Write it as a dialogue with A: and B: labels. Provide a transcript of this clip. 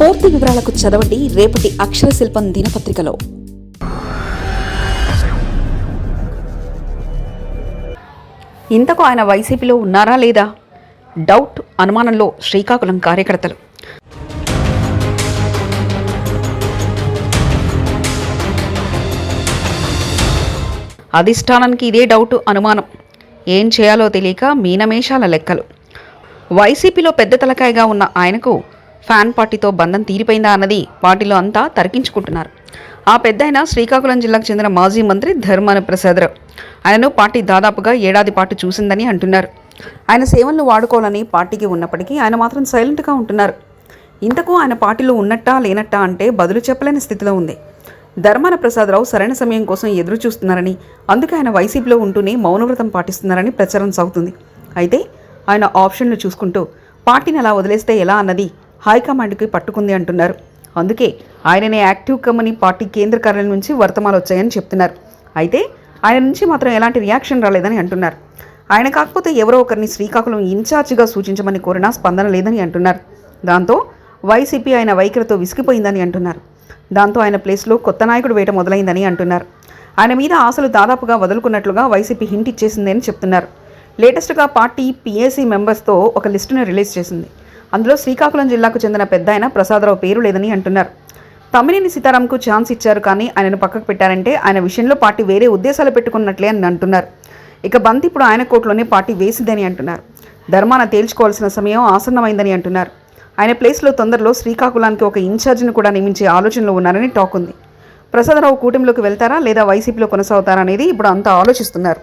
A: పూర్తి వివరాలకు చదవండి రేపటి అక్షర శిల్పం దినపత్రికలో. ఇంతకు ఆయన వైసీపీలో ఉన్నారా లేదా? డౌట్ అనుమానంలో శ్రీకాకుళం కార్యకర్తలు. అధిష్టానానికి ఇదే డౌట్ అనుమానం. ఏం చేయాలో తెలియక మీనమేషాల లెక్కలు. వైసీపీలో పెద్ద తలకాయగా ఉన్న ఆయనకు ఫ్యాన్ పార్టీతో బంధం తీరిపోయిందా అన్నది పార్టీలో అంతా తరికించుకుంటున్నారు. ఆ పెద్దాయన శ్రీకాకుళం జిల్లాకు చెందిన మాజీ మంత్రి ధర్మాన ప్రసాదరావు. ఆయనను పార్టీ దాదాపుగా ఏడాది పాటు చూసిందని అంటున్నారు. ఆయన సేవలను వాడుకోవాలని పార్టీకి ఉన్నప్పటికీ ఆయన మాత్రం సైలెంట్గా ఉంటున్నారు. ఇంతకు ఆయన పార్టీలో ఉన్నట్టా లేనట్టా అంటే బదులు చెప్పలేని స్థితిలో ఉంది. ధర్మాన ప్రసాదరావు సరైన సమయం కోసం ఎదురు చూస్తున్నారని అందుకే ఆయన వైసీపీలో ఉంటూనే మౌనవ్రతం పాటిస్తున్నారని ప్రచారం సాగుతుంది. అయితే ఆయన ఆప్షన్లు చూసుకుంటూ పార్టీని అలా వదిలేస్తే ఎలా అన్నది హైకమాండ్కి పట్టుకుంది అంటున్నారు. అందుకే ఆయననే యాక్టివ్ కమని పార్టీ కేంద్ర కార్యాలయం నుంచి వర్తమానాలు వచ్చాయని చెప్తున్నారు. అయితే ఆయన నుంచి మాత్రం ఎలాంటి రియాక్షన్ రాలేదని అంటున్నారు. ఆయన కాకపోతే ఎవరో ఒకరిని శ్రీకాకుళం ఇన్ఛార్జిగా సూచించమని కోరినా స్పందన లేదని అంటున్నారు. దాంతో వైసీపీ ఆయన వైఖరితో విసిగిపోయిందని అంటున్నారు. దాంతో ఆయన ప్లేస్లో కొత్త నాయకుడు వేట మొదలైందని అంటున్నారు. ఆయన మీద ఆశలు దాదాపుగా వదులుకున్నట్లుగా వైసీపీ హింట్ ఇచ్చేసిందని చెప్తున్నారు. లేటెస్ట్గా పార్టీ పీఏసీ మెంబర్స్తో ఒక లిస్టును రిలీజ్ చేసింది. అందులో శ్రీకాకుళం జిల్లాకు చెందిన పెద్ద ఆయన ప్రసాదరావు పేరు లేదని అంటున్నారు. తమ్మినేని సీతారాంకు ఛాన్స్ ఇచ్చారు కానీ ఆయనను పక్కకు పెట్టారంటే ఆయన విషయంలో పార్టీ వేరే ఉద్దేశాలు పెట్టుకున్నట్లే అని అంటున్నారు. ఇక బంతి ఇప్పుడు ఆయన కోర్టులోనే పార్టీ వేసిందని అంటున్నారు. ధర్మాన తేల్చుకోవాల్సిన సమయం ఆసన్నమైందని అంటున్నారు. ఆయన ప్లేస్లో తొందరలో శ్రీకాకుళానికి ఒక ఇన్ఛార్జిని కూడా నియమించే ఆలోచనలో ఉన్నారని టాక్ ఉంది. ప్రసాదరావు కూటమిలోకి వెళ్తారా లేదా వైసీపీలో కొనసాగుతారా అనేది ఇప్పుడు అంతా ఆలోచిస్తున్నారు.